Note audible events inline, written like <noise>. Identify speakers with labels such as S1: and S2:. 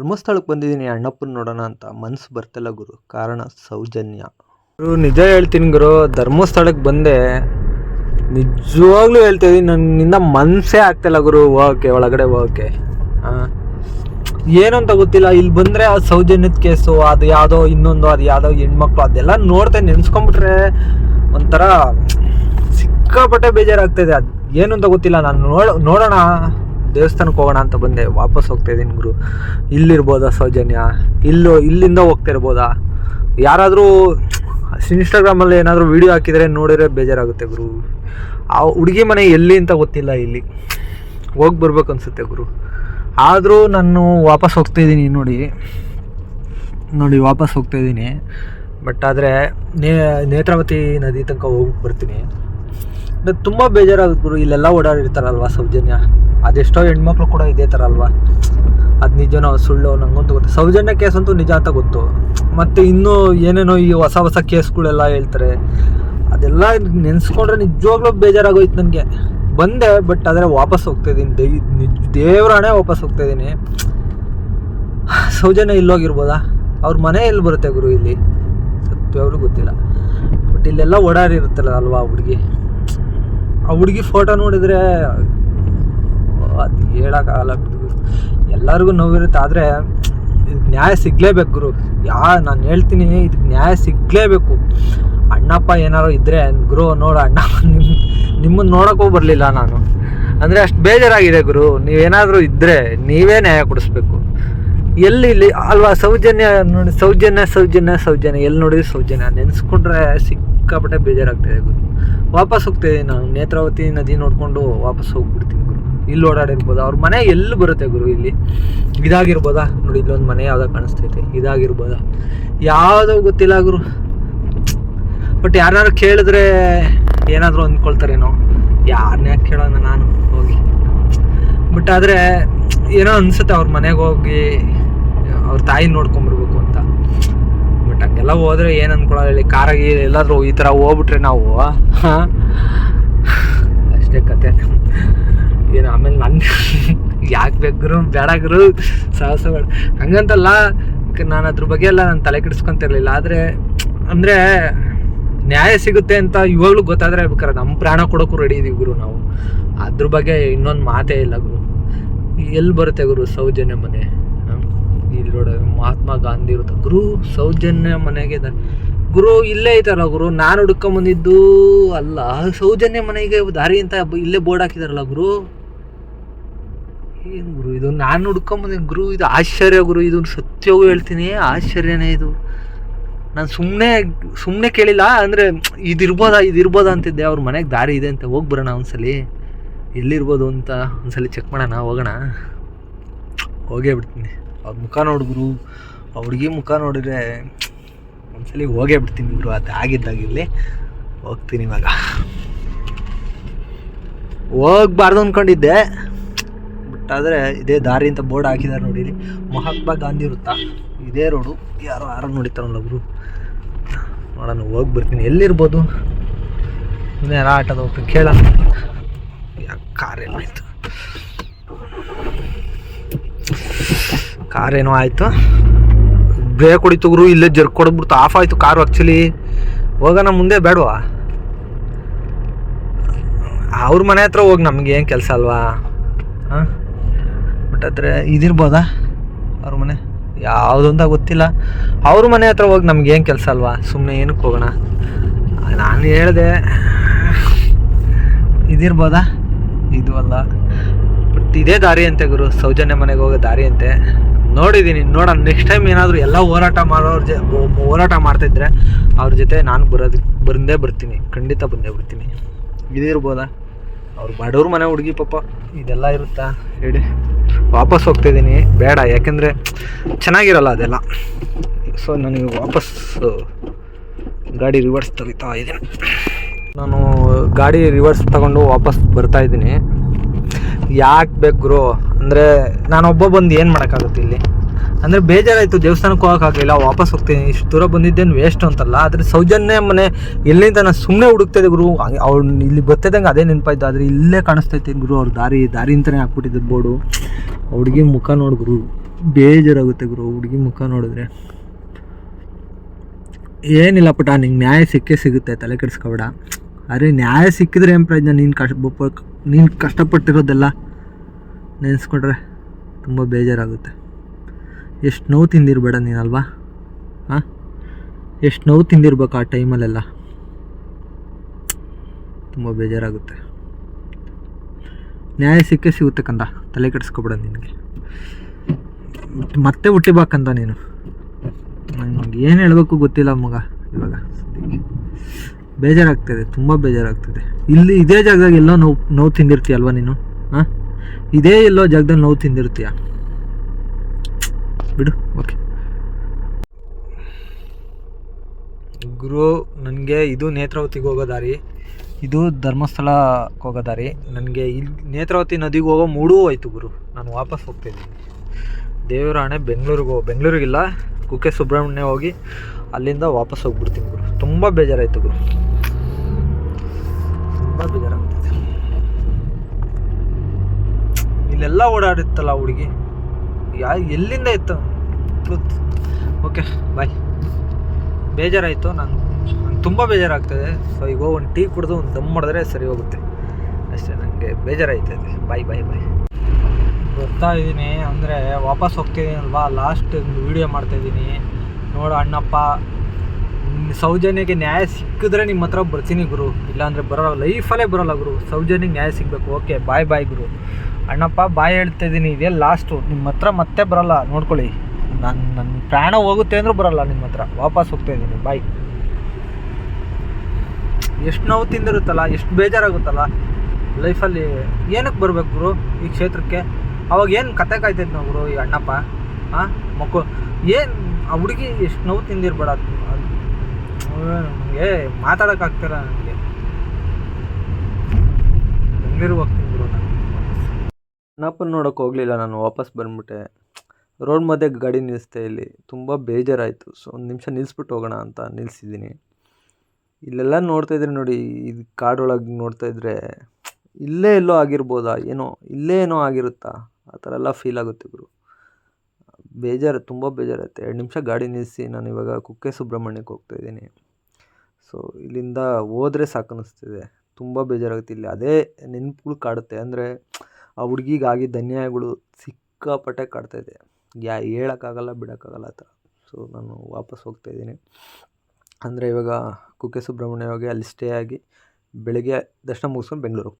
S1: ಧರ್ಮಸ್ಥಳಕ್ಕೆ ಬಂದಿದ್ದೀನಿ ಅಣ್ಣಪ್ಪನ ನೋಡೋಣ ಅಂತ ಮನ್ಸು ಬರ್ತಿಲ್ಲ ಗುರು. ಕಾರಣ ಸೌಜನ್ಯ. ಗುರು, ನಿಜ ಹೇಳ್ತೀನಿ ಗುರು ಧರ್ಮಸ್ಥಳಕ್ಕೆ ಬಂದೆ, ನಿಜವಾಗ್ಲೂ ಹೇಳ್ತಾ ಇದೀನಿ, ನನ್ನಿಂದ ಮನಸ್ಸೇ ಆಗ್ತಿಲ್ಲ ಗುರು ಓಕೆ ಒಳಗಡೆ ಓಕೆ ಏನು ಅಂತ ಗೊತ್ತಿಲ್ಲ, ಇಲ್ಲಿ ಬಂದರೆ ಆ ಸೌಜನ್ಯದ ಕೇಸು, ಅದು ಯಾವುದೋ ಇನ್ನೊಂದು, ಅದು ಯಾವುದೋ ಹೆಣ್ಮಕ್ಳು, ಅದೆಲ್ಲ ನೋಡ್ತಾ ನೆನೆಸ್ಕೊಂಬಿಟ್ರೆ ಒಂಥರ ಸಿಕ್ಕಾಪಟ್ಟೆ ಬೇಜಾರಾಗ್ತಾಯಿದೆ ಅದು ಏನು ಅಂತ ಗೊತ್ತಿಲ್ಲ, ನಾನು ನೋಡ ನೋಡೋಣ. ದೇವಸ್ಥಾನಕ್ಕೆ ಹೋಗೋಣ ಅಂತ ಬಂದೆ. ವಾಪಸ್ ಹೋಗ್ತಾ ಇದ್ದೀನಿ ಗುರು. ಇಲ್ಲಿರ್ಬೋದಾ ಸೌಜನ್ಯ? ಇಲ್ಲೋ, ಇಲ್ಲಿಂದ ಹೋಗ್ತಾ ಇರ್ಬೋದಾ? ಯಾರಾದರೂ ಇನ್ಸ್ಟಾಗ್ರಾಮಲ್ಲಿ ಏನಾದರೂ ವೀಡಿಯೋ ಹಾಕಿದರೆ ನೋಡಿದ್ರೆ ಬೇಜಾರಾಗುತ್ತೆ ಗುರು. ಆ ಹುಡುಗಿ ಮನೆ ಎಲ್ಲಿ ಅಂತ ಗೊತ್ತಿಲ್ಲ ಇಲ್ಲಿ. ಹೋಗಿ ಬರ್ಬೇಕು ಅನ್ಸುತ್ತೆ ಗುರು. ಆದರೂ ನಾನು ವಾಪಸ್ ಹೋಗ್ತಾ ಇದ್ದೀನಿ ನೋಡಿ. ನೋಡಿ, ವಾಪಸ್ ಹೋಗ್ತಾ ಇದ್ದೀನಿ. ಬಟ್ ಆದರೆ ನೇ, ನೇತ್ರಾವತಿ ನದಿ ತನಕ ಹೋಗಿ ಬರ್ತೀನಿ ನನಗೆ ತುಂಬ ಬೇಜಾರಾಗುತ್ತೆ ಗುರು, ಇಲ್ಲೆಲ್ಲ ಓಡಾಡಿರ್ತಾರಲ್ವ ಸೌಜನ್ಯ? ಅದೆಷ್ಟೋ ಹೆಣ್ಮಕ್ಳು ಕೂಡ ಇದೇ ಥರ ಅಲ್ವಾ? ಅದು ನಿಜನೋ ಸುಳ್ಳು, ನಂಗಂತೂ ಗೊತ್ತು. ಸೌಜನ್ಯ ಕೇಸ್ ಅಂತೂ ನಿಜ ಅಂತ ಗೊತ್ತು. ಮತ್ತು ಇನ್ನೂ ಏನೇನೋ ಈ ಹೊಸ ಹೊಸ ಕೇಸ್ಗಳೆಲ್ಲ ಹೇಳ್ತಾರೆ. ಅದೆಲ್ಲ ನೆನೆಸ್ಕೊಂಡ್ರೆ ನಿಜವಾಗ್ಲೂ ಬೇಜಾರಾಗೋಯ್ತು ನನಗೆ. ಬಂದೆ, ಬಟ್ ಆದರೆ ವಾಪಸ್ ಹೋಗ್ತಾ ಇದ್ದೀನಿ. ದೈ, ನಿಜ, ದೇವರಾಣೆ ವಾಪಸ್ ಹೋಗ್ತಾ ಇದ್ದೀನಿ. ಸೌಜನ್ಯ ಇಲ್ಲೋಗಿರ್ಬೋದಾ? ಅವ್ರ ಮನೆ ಎಲ್ಲಿ ಬರುತ್ತೆ ಗುರು ಇಲ್ಲಿ? ಸತ್ಯವಾಗ್ಲೂ ಗೊತ್ತಿಲ್ಲ. ಬಟ್ ಇಲ್ಲೆಲ್ಲ ಓಡಾಡಿರುತ್ತಲ್ಲ ಅಲ್ವಾ ಹುಡುಗಿ? ಆ ಹುಡುಗಿ ಫೋಟೋ ನೋಡಿದರೆ, ಅದು ಹೇಳೋಕ್ಕಾಗಲ್ಲ ಬಿಡು. ಎಲ್ಲರಿಗೂ ನೋವಿರುತ್ತೆ, ಆದರೆ ಇದಕ್ಕೆ ನ್ಯಾಯ ಸಿಗಲೇಬೇಕು ಗುರು. ಯಾ, ನಾನು ಹೇಳ್ತೀನಿ ಇದಕ್ಕೆ ನ್ಯಾಯ ಸಿಗಲೇಬೇಕು. ಅಣ್ಣಪ್ಪ ಏನಾರು ಇದ್ದರೆ ಗುರು ನೋಡು ಅಣ್ಣ ನಿಮ್ಮ ನಿಮ್ಮನ್ನು ನೋಡೋಕ್ಕೂ ಬರಲಿಲ್ಲ ನಾನು. ಅಂದರೆ ಅಷ್ಟು ಬೇಜಾರಾಗಿದೆ ಗುರು. ನೀವೇನಾದರೂ ಇದ್ದರೆ ನೀವೇ ನ್ಯಾಯ ಕೊಡಿಸ್ಬೇಕು. ಎಲ್ಲಿ ಇಲ್ಲಿ, ಅಲ್ವಾ, ಸೌಜನ್ಯ ನೋಡಿ, ಸೌಜನ್ಯ ಸೌಜನ್ಯ ಸೌಜನ್ಯ. ಎಲ್ಲಿ ನೋಡಿದ್ರೆ ಸೌಜನ್ಯ. ನೆನೆಸ್ಕೊಂಡ್ರೆ ಸಿಕ್ಕಾಪಟ್ಟೆ ಬೇಜಾರಾಗ್ತಿದೆ ಗುರು. ವಾಪಸ್ ಹೋಗ್ತಾಯಿದ್ದೀನಿ ನಾನು, ನೇತ್ರಾವತಿ ನದಿ ನೋಡಿಕೊಂಡು ವಾಪಸ್ ಹೋಗ್ಬಿಡ್ತೀನಿ ಗುರು. ಇಲ್ಲಿ ಓಡಾಡಿರ್ಬೋದು. ಅವ್ರ ಮನೆ ಎಲ್ಲಿ ಬರುತ್ತೆ ಗುರು ಇಲ್ಲಿ? ಇದಾಗಿರ್ಬೋದಾ? ನೋಡಿ ಇಲ್ಲೊಂದು ಮನೆ ಯಾವುದೋ ಕಾಣಿಸ್ತೈತೆ. ಇದಾಗಿರ್ಬೋದಾ? ಯಾವುದೋ ಗೊತ್ತಿಲ್ಲ ಗುರು. ಬಟ್ ಯಾರು ಕೇಳಿದ್ರೆ ಏನಾದರೂ ಅಂದ್ಕೊಳ್ತಾರೇನೋ. ಯಾರನ್ನ ಕೇಳೋಣ ನಾನು? ಹೋಗಿ. ಬಟ್ ಆದರೆ, ಏನೋ ಅನಿಸುತ್ತೆ ಅವ್ರ ಮನೆಗೆ ಹೋಗಿ, ಅವ್ರ ತಾಯಿ ನೋಡ್ಕೊಂಬರ್ಬೇಕು ಹಂಗೆಲ್ಲ ಹೋದ್ರೆ ಏನು ಅನ್ಕೊಳ್ಳೋಲ್ಲ ಹೇಳಿ ಕಾರಾಗಿ ಎಲ್ಲಾದರೂ ಈ ಥರ ಹೋಗ್ಬಿಟ್ರೆ ನಾವು ಅಷ್ಟೇ ಕತೆ. ಏನು ಆಮೇಲೆ ನನ್ನ <laughs> ಯಾಕೆ ಬೇಕ್ರು ಬೇಡಾಗ್ರು ಗುರು. ಸಾಹಸ ಬೇಡ. ಹಂಗಂತಲ್ಲ ನಾನು ಅದ್ರ ಬಗ್ಗೆ ಎಲ್ಲ ನಾನು ತಲೆ ಕೆಡಿಸ್ಕೊಂತಿರ್ಲಿಲ್ಲ. ಆದರೆ, ಅಂದರೆ ನ್ಯಾಯ ಸಿಗುತ್ತೆ ಅಂತ ಇವಾಗಲೂ ಗೊತ್ತಾದ್ರೆ ಬೇಕಾರೆ ನಮ್ಮ ಪ್ರಾಣ ಕೊಡೋಕ್ಕೂ ರೆಡಿ ಇದೀವಿ ಗುರು ನಾವು. ಅದ್ರ ಬಗ್ಗೆ ಇನ್ನೊಂದು ಮಾತೇ ಇಲ್ಲ ಗುರು. ಎಲ್ಲಿ ಬರುತ್ತೆ ಗುರು ಸೌಜನ್ಯ ಮನೆ? ಇಲ್ಲಿ ಮಹಾತ್ಮ ಗಾಂಧಿ ಇರುತ್ತೆ ಗುರು ಸೌಜನ್ಯ ಮನೆಗೆ ಗುರು ಇಲ್ಲೇ ಇದ್ದಾರಲ್ಲ ಗುರು, ನಾನು ಹುಡ್ಕೊಂಬಂದಿದ್ದು ಅಲ್ಲ, ಸೌಜನ್ಯ ಮನೆಗೆ ದಾರಿ ಅಂತ ಇಲ್ಲೇ ಬೋರ್ಡ್ ಹಾಕಿದಾರಲ್ಲ ಗುರು. ಏನು ಗುರು ಇದು, ನಾನು ಹುಡ್ಕೊಂಬಂದಿದ್ದು ಗುರು, ಇದು ಆಶ್ಚರ್ಯ ಗುರು ಇದು ಸತ್ಯವೂ ಹೇಳ್ತೀನಿ, ಆಶ್ಚರ್ಯನೇ ಇದು. ನಾನು ಸುಮ್ಮನೆ ಸುಮ್ಮನೆ ಕೇಳಿಲ್ಲ, ಅಂದರೆ ಇದಿರ್ಬೋದಾ ಇದಿರ್ಬೋದಾ ಅಂತಿದ್ದೆ, ಅವ್ರ ಮನೆಗೆ ದಾರಿ ಇದೆ ಅಂತ ಹೋಗಿ ಬರೋಣ ಒಂದ್ಸಲಿ. ಎಲ್ಲಿರ್ಬೋದು ಅಂತ ಒಂದ್ಸಲಿ ಚೆಕ್ ಮಾಡೋಣ, ಹೋಗೋಣ. ಹೋಗೇ ಬಿಡ್ತೀನಿ. ಅವ್ರ ಮುಖ ನೋಡಿದ್ರು ಆ ಹುಡುಗಿ ಮುಖ ನೋಡಿದ್ರೆ ಒಂದ್ಸಲಿ ಹೋಗೇ ಬಿಡ್ತೀನಿ ಗುರು ಅದು ಆಗಿದ್ದಾಗಿರ್ಲಿ ಹೋಗ್ತೀನಿ ಇವಾಗ. ಹೋಗ್ಬಾರ್ದು ಅಂದ್ಕೊಂಡಿದ್ದೆ ಬಟ್ ಆದರೆ ಇದೇ ದಾರಿ ಅಂತ ಬೋರ್ಡ್ ಹಾಕಿದ್ದಾರೆ ನೋಡಿ ಇಲ್ಲಿ ಮಹಾತ್ಮ ಗಾಂಧಿ ವೃತ್ತ, ಇದೇ ರೋಡು ಯಾರೋ ಯಾರೋ ನೋಡಿತಾರಲ್ಲ ಗುರು. ನೋಡೋಣ ಹೋಗಿ ಬರ್ತೀನಿ ಎಲ್ಲಿರ್ಬೋದು ಇನ್ನೂ ಆಟೋದ ಹೋಗ್ತೀನಿ ಕೇಳೋಣ. ಕಾರ್ ಎಲ್ಲ ಆಯಿತು ಕಾರ್ ಏನೋ ಆಯಿತು. ಬ್ರೇಕ್ ಕುಡಿತು ಗುರು ಇಲ್ಲೇ ಜರ್ಕ್ ಕೊಡ್ಬಿಡ್ತು ಆಫ್ ಆಯಿತು ಕಾರು ಆ್ಯಕ್ಚುಲಿ ಹೋಗೋಣ ಮುಂದೆ ಬೇಡವಾ? ಅವ್ರ ಮನೆ ಹತ್ರ ಹೋಗಿ ನಮ್ಗೆ ಏನು ಕೆಲಸ ಅಲ್ವಾ? ಹಾಂ? ಬಟ್ ಆದರೆ ಇದಿರ್ಬೋದಾ ಅವ್ರ ಮನೆ? ಯಾವುದಂತ ಗೊತ್ತಿಲ್ಲ. ಅವ್ರ ಮನೆ ಹತ್ರ ಹೋಗಿ ನಮ್ಗೆ ಏನು ಕೆಲಸ ಅಲ್ವಾ? ಸುಮ್ಮನೆ ಏನಕ್ಕೆ ಹೋಗೋಣ? ನಾನು ಹೇಳಿದೆ. ಇದಿರ್ಬೋದಾ? ಇದು ಅಲ್ಲ. ಬಟ್ ಇದೇ ದಾರಿ ಅಂತೆ ಗುರು. ಸೌಜನ್ಯ ಮನೆಗೆ ಹೋಗೋ ದಾರಿ ಅಂತೆ ನೋಡಿದ್ದೀನಿ ನೋಡೋಣ. ನೆಕ್ಸ್ಟ್ ಟೈಮ್ ಏನಾದರೂ ಎಲ್ಲ ಹೋರಾಟ ಮಾಡೋರ ಜ ಹೋರಾಟ ಮಾಡ್ತಿದ್ರೆ ಅವ್ರ ಜೊತೆ ನಾನು ಬರೋದು ಬಂದೇ ಬರ್ತೀನಿ. ಖಂಡಿತ ಬಂದೇ ಬರ್ತೀನಿ. ಇದಿರ್ಬೋದಾ ಅವ್ರು ಬಡವ್ರ ಮನೆ ಹುಡುಗಿ ಪಾಪ ಇದೆಲ್ಲ ಇರುತ್ತಾ? ಹೇಳಿ. ವಾಪಸ್ ಹೋಗ್ತಿದ್ದೀನಿ ಬೇಡ ಯಾಕೆಂದರೆ ಚೆನ್ನಾಗಿರಲ್ಲ ಅದೆಲ್ಲ. ಸೊ ನನಗೆ ವಾಪಸ್ ಗಾಡಿ ರಿವರ್ಸ್ ತೆಗಿತಾ ಇದ್ದೀನಿ. ನಾನು ಗಾಡಿ ರಿವರ್ಸ್ ತಗೊಂಡು ವಾಪಸ್ ಬರ್ತಾ ಇದ್ದೀನಿ. ಯಾಕೆ ಬೇಕು ಗುರು? ಅಂದರೆ ನಾನೊಬ್ಬ ಬಂದು ಏನು ಮಾಡೋಕ್ಕಾಗುತ್ತೆ ಇಲ್ಲಿ? ಅಂದರೆ ಬೇಜಾರಾಯಿತು, ದೇವಸ್ಥಾನಕ್ಕೆ ಹೋಗೋಕ್ಕಾಗಲಿಲ್ಲ, ವಾಪಸ್ ಹೋಗ್ತೀನಿ, ಇಷ್ಟು ದೂರ ಬಂದಿದ್ದೇನು ವೇಸ್ಟ್ ಅಂತಲ್ಲ, ಆದರೆ ಸೌಜನ್ಯ ಮನೆ, ಎಲ್ಲಿಂದ ನಾನು ಸುಮ್ಮನೆ ಹುಡುಕ್ತಿದ್ದೆ ಗುರು. ಅವ್ಳು ಇಲ್ಲಿ ಬರ್ತಿದ್ದಂಗೆ ಅದೇ ನೆನಪಾಯ್ತು, ಆದರೆ ಇಲ್ಲೇ ಕಾಣಿಸ್ತೈತೆ ಗುರು, ಅವ್ರ ದಾರಿ ದಾರಿ ಅಂತಲೇ ಹಾಕ್ಬಿಟ್ಟಿದ್ದು ಬೋರ್ಡು. ಹುಡುಗಿ ಮುಖ ನೋಡು ಗುರು, ಬೇಜಾರಾಗುತ್ತೆ ಗುರು, ಹುಡುಗಿ ಮುಖ ನೋಡಿದ್ರೆ. ಏನಿಲ್ಲ ಪುಟ, ನಿಂಗೆ ನ್ಯಾಯ ಸಿಕ್ಕೇ ಸಿಗುತ್ತೆ, ತಲೆ ಕೆಡಿಸ್ಕೊಬೇಡ. ಅರೆ, ನ್ಯಾಯ ಸಿಕ್ಕಿದ್ರೆ ಏನು ಪ್ರಯೋಜನ? ನೀನು ಕಷ್ಟ ನೀನು ಕಷ್ಟಪಟ್ಟಿರೋದೆಲ್ಲ ನೆನೆಸ್ಕೊಂಡ್ರೆ ತುಂಬ ಬೇಜಾರಾಗುತ್ತೆ. ಎಷ್ಟು ನೋವು ತಿಂದಿರಬೇಡ ನೀನಲ್ವಾ ಹಾಂ? ಎಷ್ಟು ನೋವು ತಿಂದಿರ್ಬೇಕು ಆ ಟೈಮಲ್ಲೆಲ್ಲ? ತುಂಬ ಬೇಜಾರಾಗುತ್ತೆ. ನ್ಯಾಯ ಸಿಕ್ಕೇ ಸಿಗುತ್ತೆ ಕಂದ. ತಲೆ ಕೆಡಿಸ್ಕೊಬೇಡ ನಿನಗೆ. ಮತ್ತೆ ಹುಟ್ಟಿಬಾಕಂದ ನೀನು. ನನಗೆ ಏನು ಹೇಳಬೇಕು ಗೊತ್ತಿಲ್ಲ ಮಗ ಇವಾಗ ಸದ್ಯಕ್ಕೆ. ಬೇಜಾರಾಗ್ತದೆ, ತುಂಬ ಬೇಜಾರಾಗ್ತದೆ. ಇಲ್ಲಿ ಇದೇ ಜಾಗದಾಗ ಎಲ್ಲೋ ನೋವು ನೋವು ತಿಂದಿರ್ತೀಯ ಅಲ್ವಾ ನೀನು? ಹಾಂ? ಇದೇ ಎಲ್ಲೋ ಜಾಗದಲ್ಲಿ ನೋವು ತಿಂದಿರ್ತೀಯ? ಬಿಡು ಓಕೆ ಗುರು, ನನಗೆ ಇದು ನೇತ್ರಾವತಿಗೆ ಹೋಗೋ ದಾರಿ, ಇದು ಧರ್ಮಸ್ಥಳಕ್ಕೆ ಹೋಗೋ ದಾರಿ. ನನಗೆ ಇಲ್ಲಿ ನೇತ್ರಾವತಿ ನದಿಗೆ ಹೋಗೋ ಮೂಡೂ ಹೋಯ್ತು ಗುರು. ನಾನು ವಾಪಸ್ ಹೋಗ್ತಾಯಿದ್ದೀನಿ ದೇವರ ಹಣೆ ಬೆಂಗಳೂರಿಗೆ ಹೋಗಿ ಬೆಂಗಳೂರಿಗಿಲ್ಲ, ಕುಕ್ಕೆ ಸುಬ್ರಹ್ಮಣ್ಯ ಹೋಗಿ ಅಲ್ಲಿಂದ ವಾಪಸ್ ಹೋಗ್ಬಿಡ್ತೀನಿ ಗುರು. ತುಂಬ ಬೇಜಾರಾಯಿತು ಗುರು. ತುಂಬ ಬೇಜಾರಾಗ್ತಿದೆ ಇಲ್ಲೆಲ್ಲ ಓಡಾಡಿತ್ತಲ್ಲ ಹುಡುಗಿ? ಯಾ, ಎಲ್ಲಿಂದ ಇತ್ತು? ಓಕೆ ಬಾಯ್ ಬೇಜಾರಾಯಿತು, ನಾನು ನಂಗೆ ತುಂಬ ಬೇಜಾರಾಗ್ತದೆ. ಸೊ ಈಗ ಒಂದು ಟೀ ಕುಡಿದು ಒಂದು ದಮ್ ಮಾಡಿದ್ರೆ ಸರಿ ಹೋಗುತ್ತೆ. ಅಷ್ಟೇ ನನಗೆ ಬೇಜಾರಾಯ್ತದೆ ಬಾಯ್ ಬಾಯ್ ಬಾಯ್ ಬರ್ತಾ ಇದ್ದೀನಿ, ಅಂದರೆ ವಾಪಸ್ ಹೋಗ್ತಿದ್ದೀನಿ ಅಲ್ವಾ ಲಾಸ್ಟ್ ವೀಡಿಯೋ ಮಾಡ್ತಾಯಿದ್ದೀನಿ ನೋಡು ಅಣ್ಣಪ್ಪ ಸೌಜನ್ಯಕ್ಕೆ ನ್ಯಾಯ ಸಿಕ್ಕಿದ್ರೆ ನಿಮ್ಮ ಹತ್ರ ಬರ್ತೀನಿ ಗುರು. ಇಲ್ಲಾಂದರೆ ಬರೋಲ್ಲ ಲೈಫಲ್ಲೇ ಬರೋಲ್ಲ ಗುರು. ಸೌಜನ್ಯಕ್ಕೆ ನ್ಯಾಯ ಸಿಗಬೇಕು. ಓಕೆ ಬಾಯ್ ಬಾಯ್ ಗುರು. ಅಣ್ಣಪ್ಪ ಬಾಯ್ ಹೇಳ್ತಾ ಇದ್ದೀನಿ. ಇದೇ ಲಾಸ್ಟು ನಿಮ್ಮ ಹತ್ರ ಮತ್ತೆ ಬರೋಲ್ಲ. ನೋಡ್ಕೊಳ್ಳಿ. ನನ್ನ ನನ್ನ ಪ್ರಾಣ ಹೋಗುತ್ತೆ ಅಂದರೂ ಬರೋಲ್ಲ ನಿಮ್ಮ ಹತ್ರ. ವಾಪಸ್ ಹೋಗ್ತಾ ಇದ್ದೀನಿ. ಬಾಯ್ ಎಷ್ಟು ನೋವು ತಿಂದಿರುತ್ತಲ್ಲ, ಎಷ್ಟು ಬೇಜಾರಾಗುತ್ತಲ್ಲ. ಲೈಫಲ್ಲಿ ಏನಕ್ಕೆ ಬರಬೇಕು ಗುರು ಈ ಕ್ಷೇತ್ರಕ್ಕೆ? ಅವಾಗ ಏನು ಕತೆ ಕಾಯ್ತೈತೆ ನಾವು ಗುರು ಈ ಅಣ್ಣಪ್ಪ? ಹಾಂ ಮಕ್ಕಳು, ಏನು ಆ ಹುಡುಗಿ ಎಷ್ಟು ನೋವು ತಿಂದಿರ್ಬೇಡ ನನಗೆ ಮಾತಾಡೋಕ್ಕಾಗ್ತಿಲ್ಲ ನನಗೆ ಬೆಂಗಳೂರು ಹೋಗ್ತೀನಿ ಬಿಡು ನಾನು. ನೋಡೋಕೆ ಹೋಗಲಿಲ್ಲ ನಾನು, ವಾಪಸ್ ಬಂದ್ಬಿಟ್ಟೆ. ರೋಡ್ ಮಧ್ಯೆ ಗಾಡಿ ನಿಲ್ಲಿಸ್ತಾ ಇಲ್ಲಿ. ತುಂಬ ಬೇಜಾರಾಯಿತು. ಸೊ ಒಂದು ನಿಮಿಷ ನಿಲ್ಲಿಸ್ಬಿಟ್ಟು ಹೋಗೋಣ ಅಂತ ನಿಲ್ಲಿಸಿದ್ದೀನಿ ಇಲ್ಲೆಲ್ಲ ನೋಡ್ತಾ ಇದ್ರೆ ನೋಡಿ ಇದು ಕಾಡೊಳಗೆ ನೋಡ್ತಾ ಇದ್ರೆ ಇಲ್ಲೇ ಎಲ್ಲೋ ಆಗಿರ್ಬೋದಾ, ಏನೋ, ಇಲ್ಲೇ ಏನೋ ಆಗಿರುತ್ತಾ? ಆ ಥರ ಎಲ್ಲ ಫೀಲ್ ಆಗುತ್ತೆ ಗುರು. ಬೇಜಾರು, ತುಂಬ ಬೇಜಾರಾಗುತ್ತೆ ಎರಡು ನಿಮಿಷ ಗಾಡಿ ನಿಲ್ಲಿಸಿ, ನಾನು ಇವಾಗ ಕುಕ್ಕೆ ಸುಬ್ರಹ್ಮಣ್ಯಕ್ಕೆ ಹೋಗ್ತಾ ಇದ್ದೀನಿ. ಸೊ ಇಲ್ಲಿಂದ ಹೋದರೆ ಸಾಕು ಅನ್ನಿಸ್ತಿದೆ ತುಂಬ ಬೇಜಾರಾಗುತ್ತೆ ಇಲ್ಲಿ. ಅದೇ ನೆನಪುಗಳು ಕಾಡುತ್ತೆ. ಅಂದರೆ ಆ ಹುಡುಗಿಗಾಗಿ ಧನ್ಯಾಯಗಳು ಸಿಕ್ಕಾಪಟ್ಟೆ ಕಾಡ್ತಾಯಿದೆ ಯಾ, ಹೇಳೋಕ್ಕಾಗಲ್ಲ, ಬಿಡೋಕ್ಕಾಗಲ್ಲ ಆ ಥರ. ಸೊ ನಾನು ವಾಪಸ್ ಹೋಗ್ತಾ ಇದ್ದೀನಿ. ಅಂದರೆ ಇವಾಗ ಕುಕ್ಕೆ ಸುಬ್ರಹ್ಮಣ್ಯ ಹೋಗಿ ಅಲ್ಲಿ ಸ್ಟೇ ಆಗಿ ಬೆಳಗ್ಗೆ ದರ್ಶನ ಮುಗಿಸ್ಕೊಂಡು ಬೆಂಗಳೂರು.